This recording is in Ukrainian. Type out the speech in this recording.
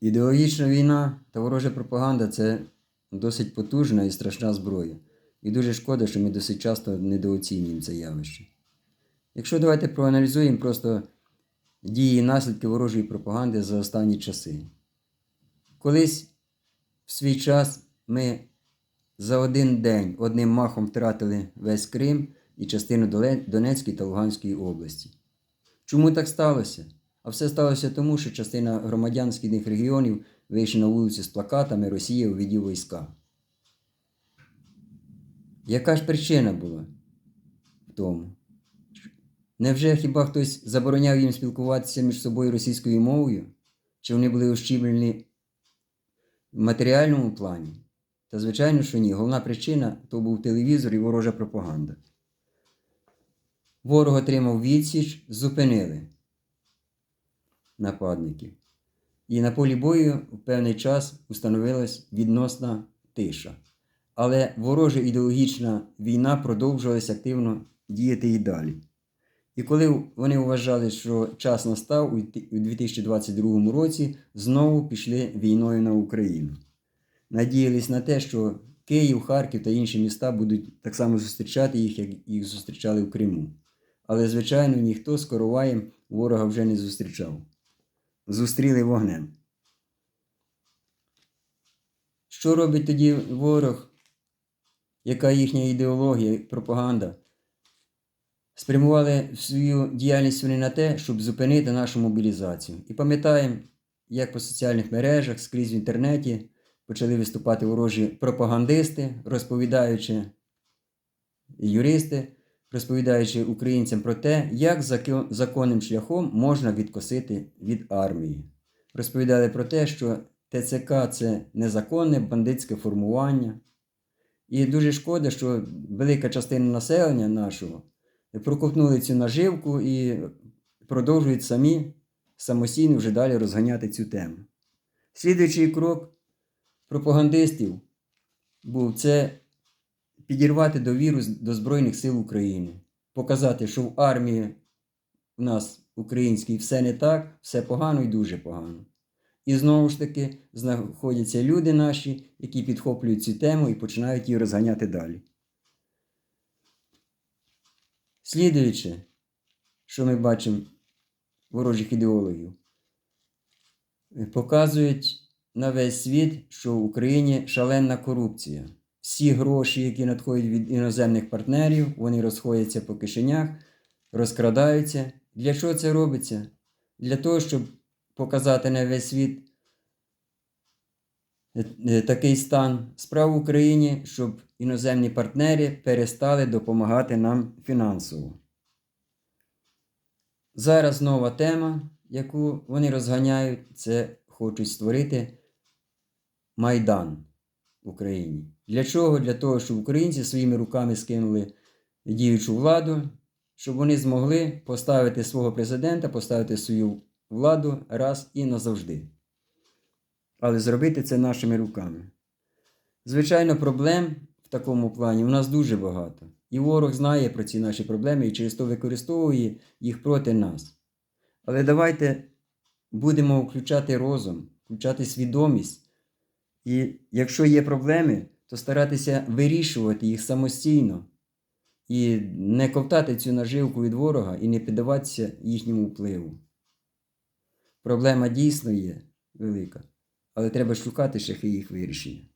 Ідеологічна війна та ворожа пропаганда це досить потужна і страшна зброя. І дуже шкода, що ми досить часто недооцінюємо це явище. Якщо давайте проаналізуємо просто дії і наслідки ворожої пропаганди за останні часи. Колись в свій час ми за один день одним махом втратили весь Крим і частину Донецької та Луганської області. Чому так сталося? А все сталося тому, що частина громадян східних регіонів вийшли на вулиці з плакатами Росія уведі війська. Яка ж причина була в тому? Невже хіба хтось забороняв їм спілкуватися між собою російською мовою? Чи вони були ущільнені в матеріальному плані? Та звичайно, що ні. Головна причина то був телевізор і ворожа пропаганда. Ворог отримав відсіч, зупинили нападників. І на полі бою в певний час установилась відносна тиша. Але ворожа ідеологічна війна продовжувалася активно діяти і далі. І коли вони вважали, що час настав у у 2022 році, знову пішли війною на Україну. Надіялись на те, що Київ, Харків та інші міста будуть так само зустрічати їх, як їх зустрічали в Криму. Але, звичайно, ніхто з короваєм ворога вже не зустрічав. Зустріли вогнем. Що робить тоді ворог? Яка їхня ідеологія, пропаганда? Спрямували свою діяльність вони на те, щоб зупинити нашу мобілізацію. І пам'ятаємо, як по соціальних мережах, скрізь в інтернеті почали виступати ворожі пропагандисти, розповідаючи юристи, розповідаючи українцям про те, як законним шляхом можна відкосити від армії. Розповідали про те, що ТЦК це незаконне бандитське формування. І дуже шкода, що велика частина населення нашого проковтнули цю наживку і продовжують самі самостійно вже далі розганяти цю тему. Слідуючий крок пропагандистів був це підірвати довіру до Збройних сил України, показати, що в армії в нас українській все не так, все погано і дуже погано. І знову ж таки знаходяться люди наші, які підхоплюють цю тему і починають її розганяти далі. Слідуючи, що ми бачимо ворожих ідеологів, показують на весь світ, що в Україні шаленна корупція. Всі гроші, які надходять від іноземних партнерів, вони розходяться по кишенях, розкрадаються. Для чого це робиться? Для того, щоб показати на весь світ е, е, такий стан справ в Україні, щоб іноземні партнери перестали допомагати нам фінансово. Зараз нова тема, яку вони розганяють, це хочуть створити Майдан Україні. Для чого? Для того, щоб українці своїми руками скинули діючу владу, щоб вони змогли поставити свого президента, поставити свою владу раз і назавжди. Але зробити це нашими руками. Звичайно, проблем в такому плані у нас дуже багато. І ворог знає про ці наші проблеми і через то використовує їх проти нас. Але давайте будемо включати розум, включати свідомість. І якщо є проблеми, то старатися вирішувати їх самостійно і не ковтати цю наживку від ворога і не піддаватися їхньому впливу. Проблема дійсно є велика, але треба шукати шляхи їх вирішення.